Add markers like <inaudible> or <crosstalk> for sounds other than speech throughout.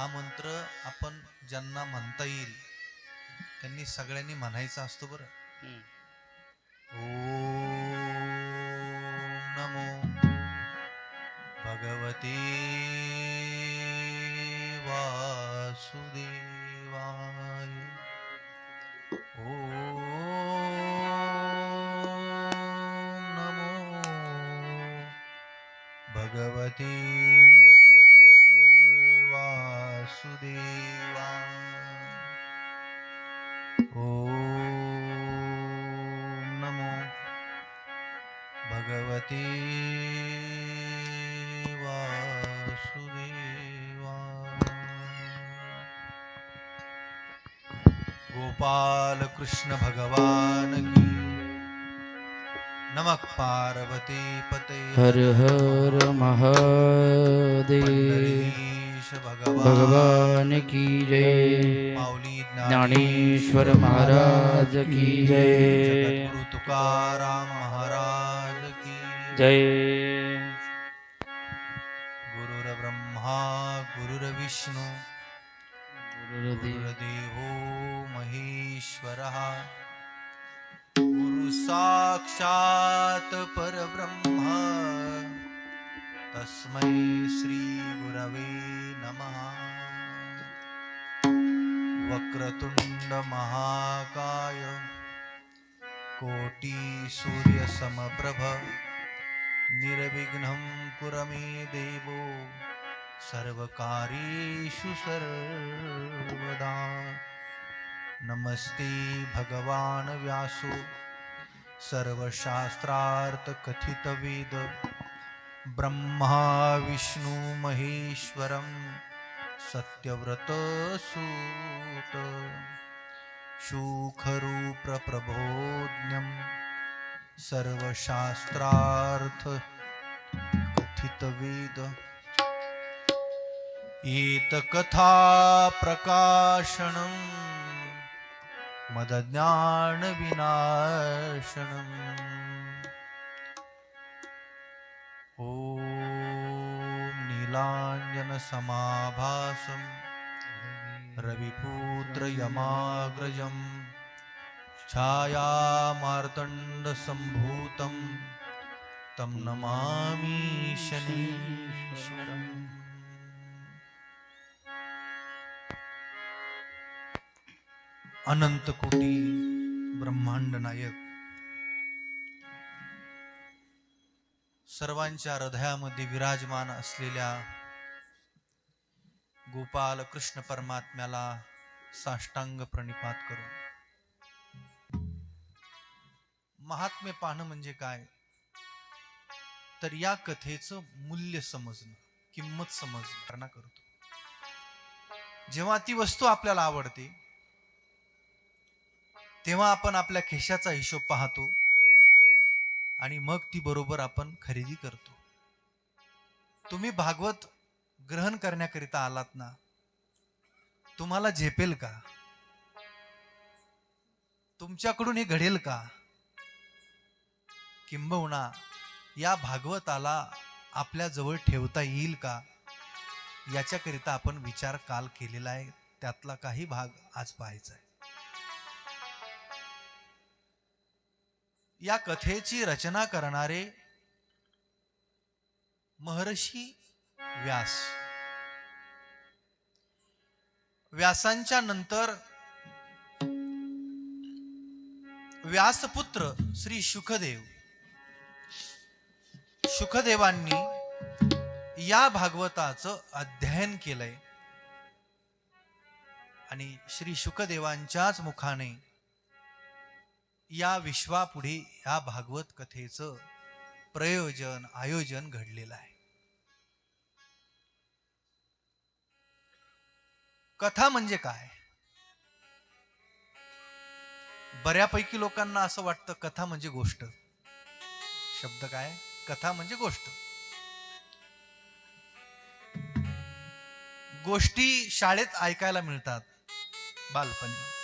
हा मंत्र आपण ज्यांना म्हणता येईल त्यांनी सगळ्यांनी म्हणायचा असतो बरं. ॐ नमो भगवते वासुदेवाय ॐ नमो भगवते गोपाल कृष्ण भगवान की। नमक पार्वती पते हर हर महादेव। भगवान। की जय। ज्ञानेश्वर महाराज की जय। तुकाराम महाराज की जय। गुरुर्ब्रह्मा गुरुर्विष्णू गुरुर्देवो महेश्वरः गुरु परब्रह्म। तस्मै श्री गुरवे नमः। वक्रतुंड महाकाय कोटी सूर्यसमप्रभ निर्विघ्नं कुरमे देवो सर्वकारेषु सर्वदा। नमस्ते भगवान् व्यासो। सर्वशास्त्रार्थकथितवेद। ब्रह्मा विष्णु सत्यव्रतसूत। शूखरूप्रप्रबोध्यं सर्वशास्त्रार्थ एतकथाप्रकाशनम्। मदज्ञानविनाशनम्। ॐ नीलाञ्जनसमाभासं रविपुत्रयमाग्रजं छायामार्तण्डसम्भूतं तं नमामि शनीश्वरम् अनंत कोटी ब्रह्मांड नायक. सर्वांच्या हृदयामध्ये विराजमान असलेल्या गोपाल कृष्ण परमात्म्याला साष्टांग प्रणिपात करू महात्म्य पाहणं म्हणजे काय? तर या कथेचं मूल्य समजणं किंमत समजणं करतो. जेव्हा ती वस्तू आपल्याला आवडते तेव्हा आपण आपल्या खिशाचा हिशोब पाहतो आणि मग ती बरोबर आपण खरेदी करतो. तुम्ही भागवत ग्रहण करण्याकरिता आलात ना? तुम्हाला झेपेल का? तुमच्याकडून हे घडेल का? किंबहुना या भागवताला आपल्या जवळ ठेवता येईल का? याच्याकरिता आपण विचार काल केलेला आहे. त्यातला काही भाग आज पाहायचा आहे. या कथेची रचना करणारे महर्षी व्यास. व्यासांच्या नंतर व्यासपुत्र श्री शुकदेव शुकदेवांनी या भागवताचं अध्ययन केलंय. आणि श्री शुकदेवांच्याच मुखाने या विश्वापुढे या भागवत कथेचं प्रयोजन आयोजन घडलेलं आहे. कथा म्हणजे काय? बऱ्यापैकी लोकांना असं वाटतं कथा म्हणजे गोष्ट. शब्द काय? कथा म्हणजे गोष्ट. गोष्टी शाळेत ऐकायला मिळतात बालपणी.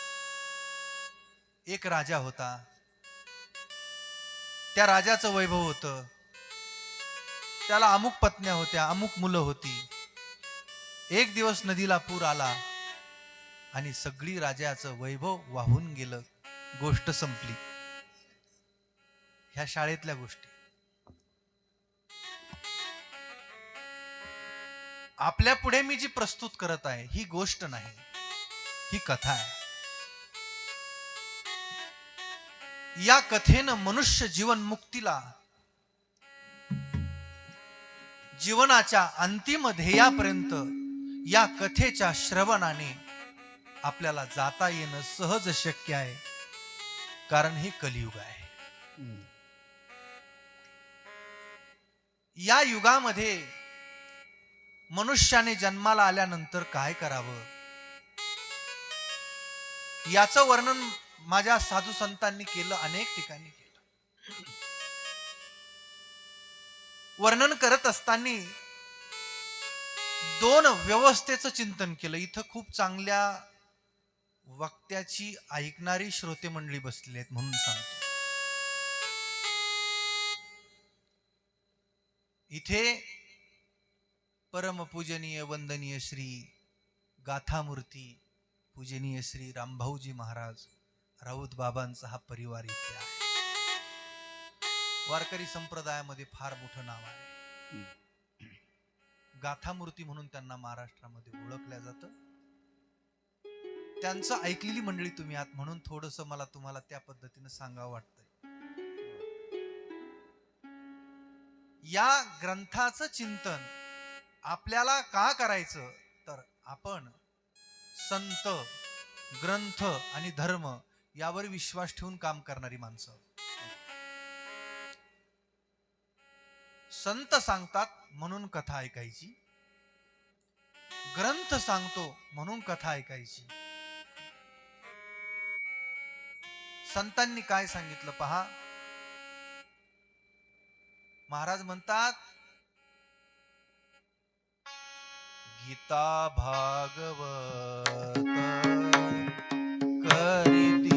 एक राजा होता. त्या राजाचं वैभव होतं. त्याला अमुक पत्न्या होत्या अमुक मुलं होती. एक दिवस नदीला पूर आला आणि सगळी राजाचं वैभव वाहून गेलं. गोष्ट संपली. ह्या शाळेतल्या गोष्टी. आपल्या पुढे मी जी प्रस्तुत करत आहे ही गोष्ट नाही ही कथा आहे. या कथेनं मनुष्य जीवन मुक्तीला जीवनाच्या अंतिम ध्येयापर्यंत या कथेच्या श्रवणाने आपल्याला जाता येणं सहज शक्य आहे. कारण हे कलियुग आहे. या युगामध्ये मनुष्याने जन्माला आल्यानंतर काय करावं? याचं वर्णन माझ्या साधू संतांनी केलं अनेक ठिकाणी केलं. वर्णन करत असताना दोन व्यवस्थेचं चिंतन केलं. इथं खूप चांगल्या वक्त्याची ऐकणारी श्रोते मंडळी बसलेली आहेत म्हणून सांगतो. इथे परमपूजनीय वंदनीय श्री गाथामूर्ती पूजनीय श्री रामभाऊजी महाराज राऊत बाबांचा हा परिवार इथे आहे. वारकरी संप्रदायामध्ये फार मोठं नाव आहे. गाथामूर्ती म्हणून त्यांना महाराष्ट्रामध्ये ओळखल्या जातं. त्यांचं ऐकलेली मंडळी तुम्ही आहात म्हणून थोडस मला तुम्हाला त्या पद्धतीनं सांगावं वाटतंय. या ग्रंथाचं चिंतन आपल्याला का करायचं? तर आपण संत ग्रंथ आणि धर्म यावर विश्वास ठेवून काम करणारी माणसं. संत सांगतात म्हणून कथा ऐकायची. ग्रंथ सांगतो म्हणून कथा ऐकायची. संतांनी काय सांगितलं पहा? महाराज म्हणतात गीता भागवत करीती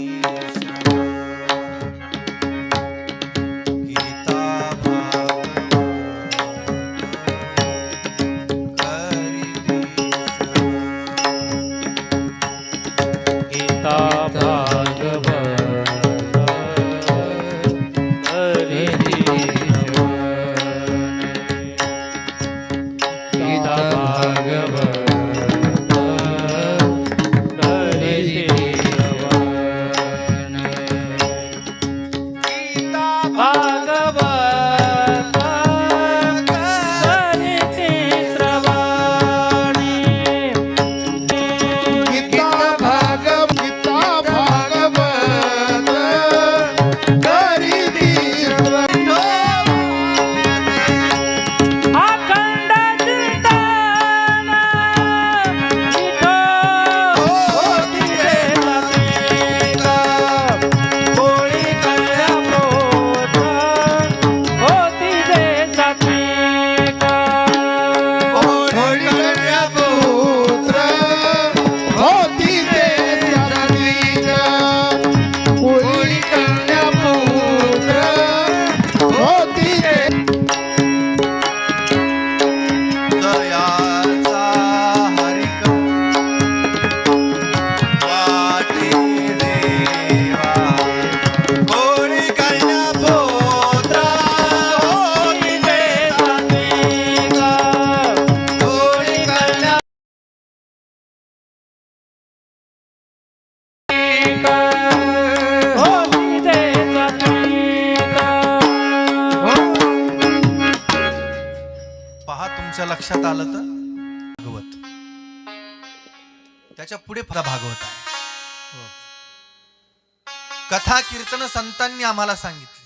कथा कीर्तन संतांनी आम्हाला सांगितली.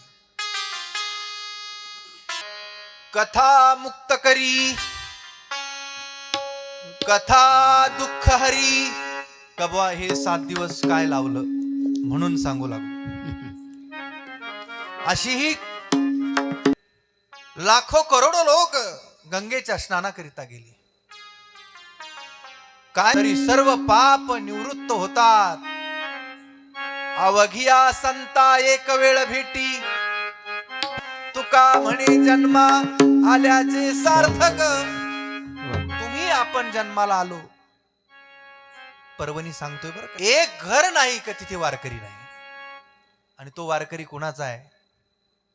कथा मुक्त करी. कथा दुःख हरी. कबवा हे सात दिवस काय लावलं म्हणून सांगू लागलो अशी ही लाखो करोडो लोक गंगेच्या स्नानाकरिता गेली. काय तरी सर्व पाप निवृत्त होतात. अवघिया संता एक वेळ भेटी. तुका म्हणे जन्मा आल्याचे सार्थक. तुम्ही आपण जन्माला आलो. परवणी सांगतोय बरं एक घर नाही का तिथे वारकरी नाही? आणि तो वारकरी कुणाचा आहे?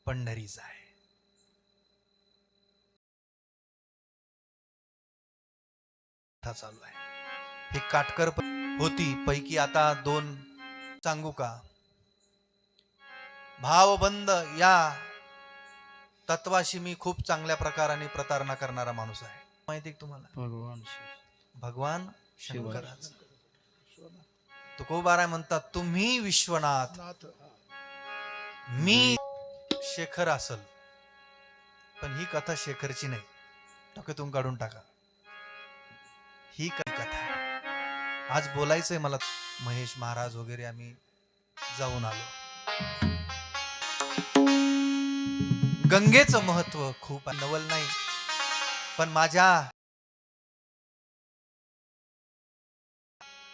पंढरीचा आहे. चालू आहे. हे काटकर होती. पैकी आता दोन सांगू का? भावबंद या तत्वाशी मी खूप चांगल्या प्रकाराने प्रतारणा करणारा माणूस आहे. माहिती तुम्हाला? भगवान भगवान शंकराच तुकोबाराय म्हणतात तुम्ही विश्वनाथ मी शेखर असल. पण ही कथा शेखरची नाही. डोक्यातून काढून टाका. ही काही कथा आज बोलायचंय मला. महेश महाराज वगैरे आम्ही जाऊन आलो. गंगेचं महत्त्व खूप नवल नाही पण माझ्या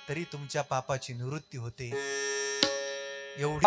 तरी तुमच्या पापाची निवृत्ती होते. एवढी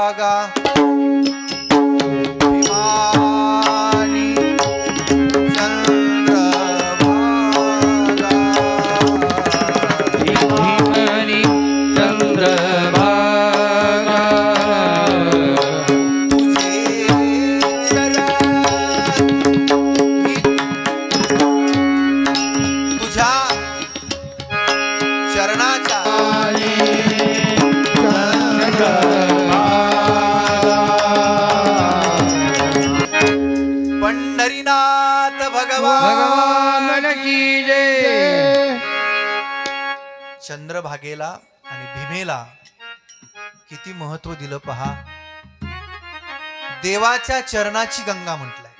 भीमेला किती महत्त्व दिलं पहा. देवाच्या चरणाची गंगा म्हटलंय.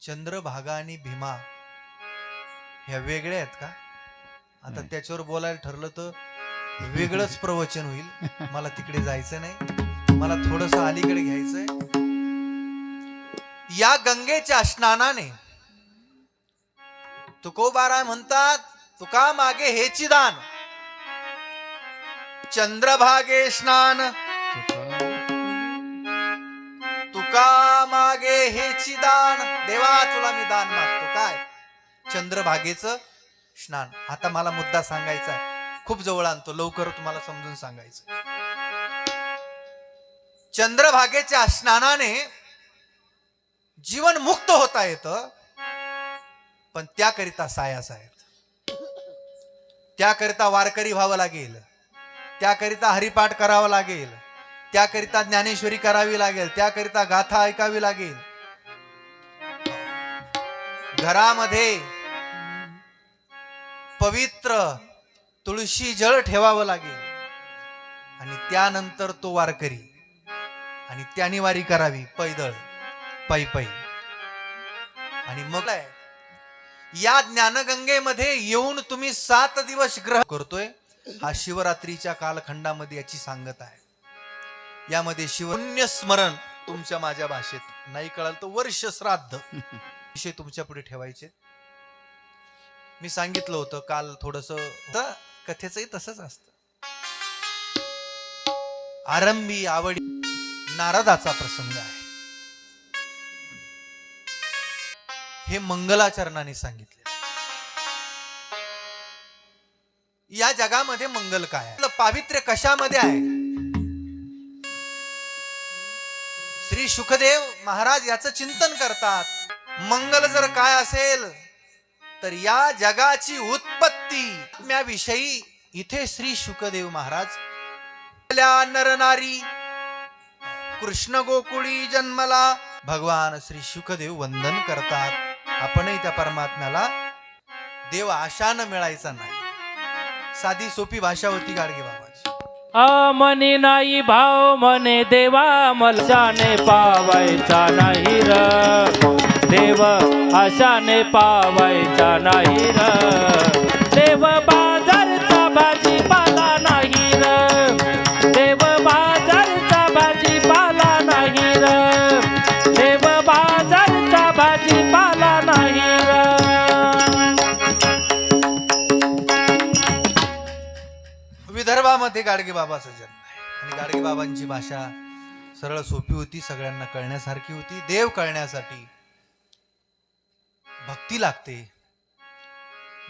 चंद्रभागा आणि भीमा ह्या वेगळ्या आहेत का? आता. त्याच्यावर बोलायला ठरलं तर वेगळंच <laughs> प्रवचन होईल. मला तिकडे जायचं नाही. मला थोडस अलीकडे घ्यायचंय. या गंगेच्या स्नानाने तुकोबाराय म्हणतात तुका मागे हेची दान चंद्रभागे स्नान. तुका मागे हेची दान देवा तुला मी दान मागतो. काय? चंद्रभागेचं स्नान. आता मला मुद्दा सांगायचा खूप जवळ आणतो. लवकर तुम्हाला समजून सांगायचं चंद्रभागेच्या स्नानाने जीवन मुक्त होता येतं. पण त्याकरिता सायास आहेत त्याकरिता वारकरी व्हावं लागेल. त्याकरिता हरिपाठ करावा लागेल. त्याकरिता ज्ञानेश्वरी करावी लागेल. त्याकरिता गाथा ऐकावी लागेल. घरामध्ये पवित्र तुळशी जळ ठेवावं लागेल. आणि त्यानंतर तो वारकरी. आणि त्याने वारी करावी पैदळ. पै पै. आणि मग काय? या ज्ञानगंगेमध्ये येऊन तुम्ही सात दिवस ग्रह करतोय हा शिवरात्रीच्या कालखंडामध्ये याची सांगत आहे. यामध्ये शिवन्य स्मरण तुमच्या माझ्या भाषेत. नाही कळाल तर वर्ष श्राद्ध. <laughs> विषय तुमच्यापुढे ठेवायचे. मी सांगितलं होतं काल थोडस कथेचंही तसंच असतं. आरंभी आवडी नारदाचा प्रसंग आहे. हे मंगलाचरणाने सांगितले. या जगामध्ये मंगल काय आहे? पावित्र्य कशामध्ये आहे? श्री सुखदेव महाराज याचं चिंतन करतात. मंगल जर काय असेल तर या जगाची उत्पत्ती. विषयी इथे श्री सुखदेव महाराज आपल्या नरनारी कृष्ण गोकुळी जन्मला. भगवान श्री सुखदेव वंदन करतात. आपणही त्या परमात्म्याला देव आशानं मिळायचा नाही. साधी सोपी भाषा होती गाडगे बाबाची. मनी नाही भाव मने देवा मलशाने पावायचा नाही र. देव आशाने पावायचा नाही र. गावामध्ये गाडगे बाबाचा जन्म आहे आणि गाडगे बाबांची भाषा सरळ सोपी होती सगळ्यांना कळण्यासारखी होती. देव कळण्यासाठी भक्ती लागते.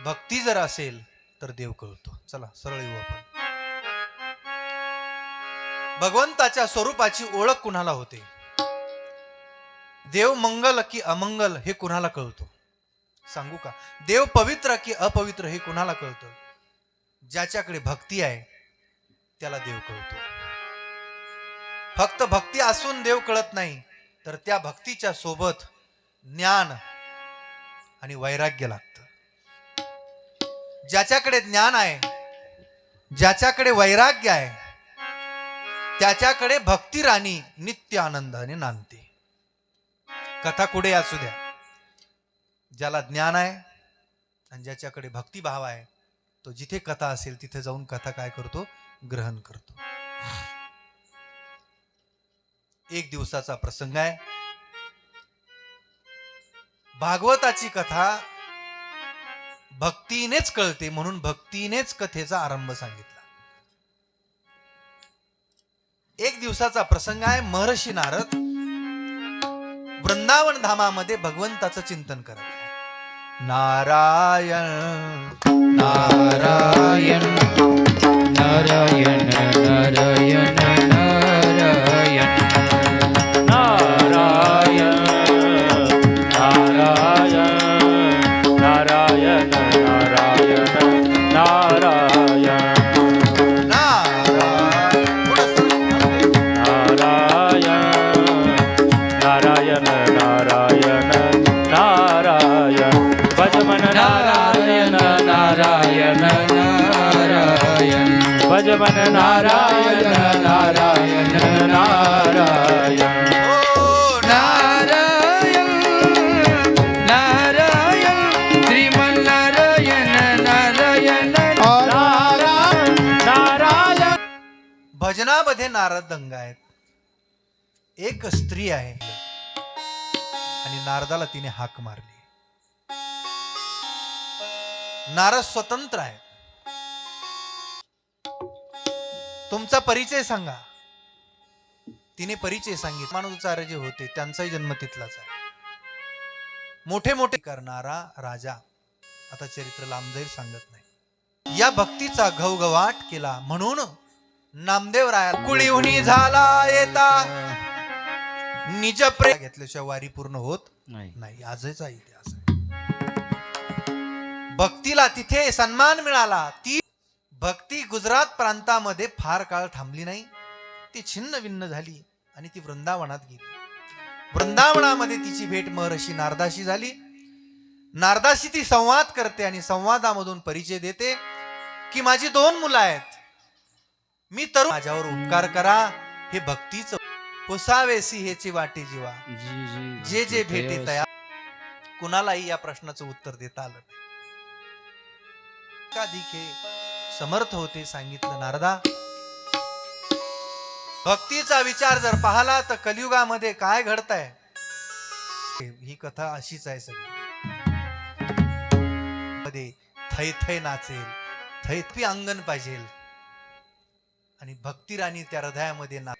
भक्ती जर असेल तर देव कळतो. चला सरळ येऊ आपण. भगवंताच्या स्वरूपाची ओळख कुणाला होते? देव मंगल की अमंगल हे कुणाला कळतो? सांगू का? देव पवित्र की अपवित्र हे कुणाला कळतं? ज्याच्याकडे भक्ती आहे त्याला देव कळतो. फक्त भक्ती असून देव कळत नाही तर त्या भक्तीच्या सोबत ज्ञान आणि वैराग्य लागतं. ज्याच्याकडे ज्ञान आहे ज्याच्याकडे वैराग्य आहे त्याच्याकडे भक्ती राणी नित्य आनंदाने नांदते. कथा कुठे असू द्या. ज्याला ज्ञान आहे आणि ज्याच्याकडे भक्तिभाव आहे तो जिथे कथा असेल तिथे जाऊन कथा काय करतो? ग्रहण करतो. एक दिवसाचा प्रसंग आहे. भागवताची कथा भक्तीनेच कळते म्हणून भक्तीनेच कथेचा आरंभ सांगितला. एक दिवसाचा प्रसंग आहे महर्षी नारद वृंदावन धामामध्ये भगवंताचं चिंतन करत आहे नारायण नारायण. નારાયણ નારાયણ भजनामध्ये नारद दंग आहेत. एक स्त्री आहे. आणि नारदाला तिने हाक मारली. नारद स्वतंत्र आहे. तुमचा परिचय सांगा. तिने परिचय सांगितला. मानवचार्य जे होते त्यांचाही जन्म तिथलाच आहे. मोठे मोठे करणारा राजा आता चरित्र लांब जाईल सांगत नाही. या भक्तीचा घवघवाट केला म्हणून नामदेव राया कुळीहुनी झाला येता. निज प्रेम घेतल्याशिवाय वारी पूर्ण होत नाही. नाही. आजचा इतिहास आहे भक्तीला तिथे सन्मान मिळाला. ती भक्ती गुजरात प्रांतामध्ये फार काळ थांबली नाही. ती छिन्न भिन्न झाली आणि ती वृंदावनात गेली. वृंदावनामध्ये तिची भेट महर्षी नारदाशी झाली. नारदाशी ती संवाद करते आणि संवादामधून परिचय देते की माझी दोन मुलं आहेत. मी तरुण माझ्यावर उपकार करा हे भक्तीच पुसावेसी हेची वाटे जीवा. जे जे भेटे तया कुणालाही या प्रश्नाचं उत्तर देता आलं नाही. हे समर्थ होते सांगितलं नारदा. भक्तीचा विचार जर पाहला तर कलियुगामध्ये काय घडतंय? ही कथा अशीच आहे सगळी. मध्ये थै थै नाचेल थैथी अंगण पाहिजे आणि भक्ती राणी त्या हृदयामध्ये ना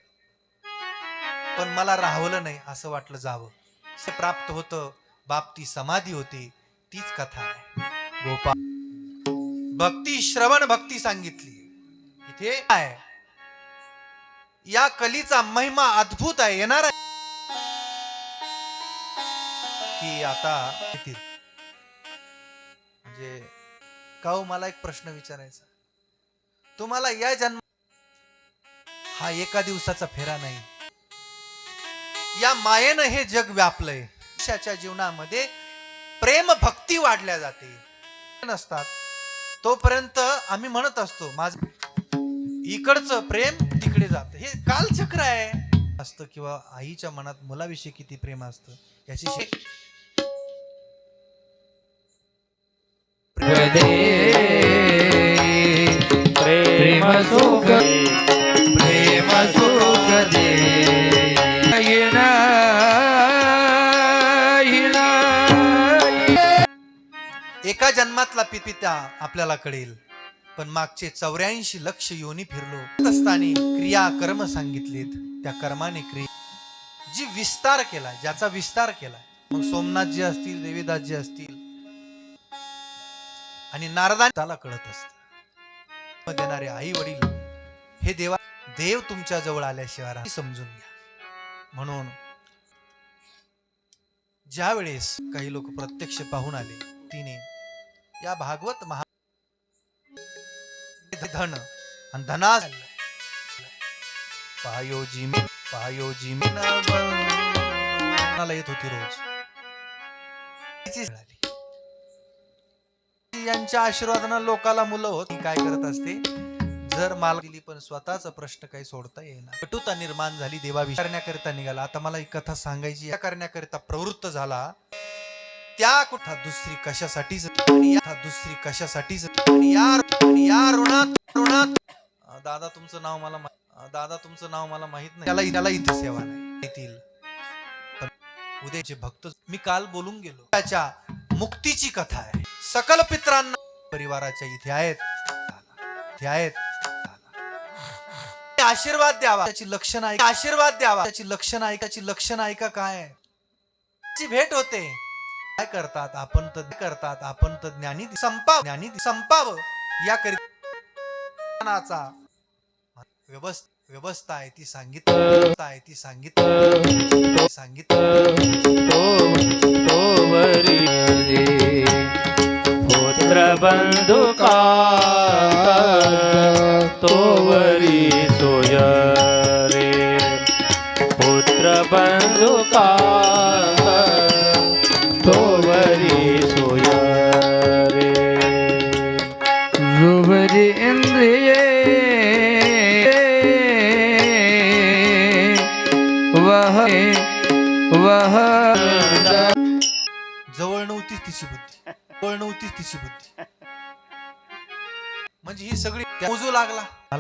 पण मला राहवलं नाही असं वाटलं जावं. असं प्राप्त होतं. बाप ती समाधी होती. तीच कथा आहे. गोपाळ भक्ती श्रवण भक्ती सांगितली. इथे आहे. या कलीचा महिमा अद्भुत आहे. येणार आहे की आता येतील म्हणजे का हो मला एक प्रश्न विचारायचा तुम्हाला या जन्म हा एका दिवसाचा फेरा नाही. या मायेनं हे जग व्यापलंय. मनुष्याच्या जीवनामध्ये प्रेम भक्ती वाढल्या जाते. नसतात. तोपर्यंत आम्ही म्हणत असतो माझ इकडचं प्रेम तिकडे जात. हे कालचक्र आहे. असतं किंवा आईच्या मनात मुलाविषयी किती प्रेम असतं याची प्रेम जन्मातला पि- पिता आपल्याला कळेल. पण मागचे चौऱ्याऐंशी लक्ष योनी फिरलो. असताना क्रिया कर्म सांगितलेत. त्या कर्माने क्रिया जी विस्तार केला ज्याचा विस्तार केला. मग सोमनाथ जी असतील देवीदास जी असतील आणि नारदा त्याला कळत असत. देणारे आई वडील हे देवा देव तुमच्या जवळ आल्याशिवाय समजून घ्या. म्हणून ज्या वेळेस काही लोक प्रत्यक्ष पाहून आले तिने या भागवत महा धन आणि धना पायोजी मी पायोजी मी येत होती रोज. यांच्या आशीर्वादानं लोकाला मुलं होती. काय करत असते? जर माल दिली पण स्वतःचा प्रश्न काही सोडता येणार कटुता निर्माण झाली देवा विचारण्याकरिता निघाला. आता मला ही कथा सांगायची या करण्याकरिता प्रवृत्त झाला. त्या कुठा? दुसरी कशासाठीच आणि दुसरी कशासाठीच आणि आणि ऋणात ऋणात दादा तुमचं नाव मला दादा तुमचं नाव मला माहीत नाही. त्याला त्याला इथे सेवा नाही. येतील. उद्याचे भक्त मी काल बोलून गेलो. त्याच्या मुक्तीची कथा आहे. सकल पित्रांना परिवाराच्या इथे आहेत. इथे आहेत. आशीर्वाद द्यावा. त्याची लक्षण ऐका आशीर्वाद द्यावा. त्याची लक्षण ऐका त्याची ऐका काय? आहे ची भेट होते. काय करतात? आपण तर करतात. आपण तर ज्ञानी संपाव ज्ञानी संपाव. या करिता व्यवस्था व्यवस्था आहे ती सांगितली आहे ती सांगितली सांगितली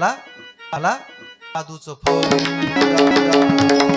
मला मला साधूचं फळ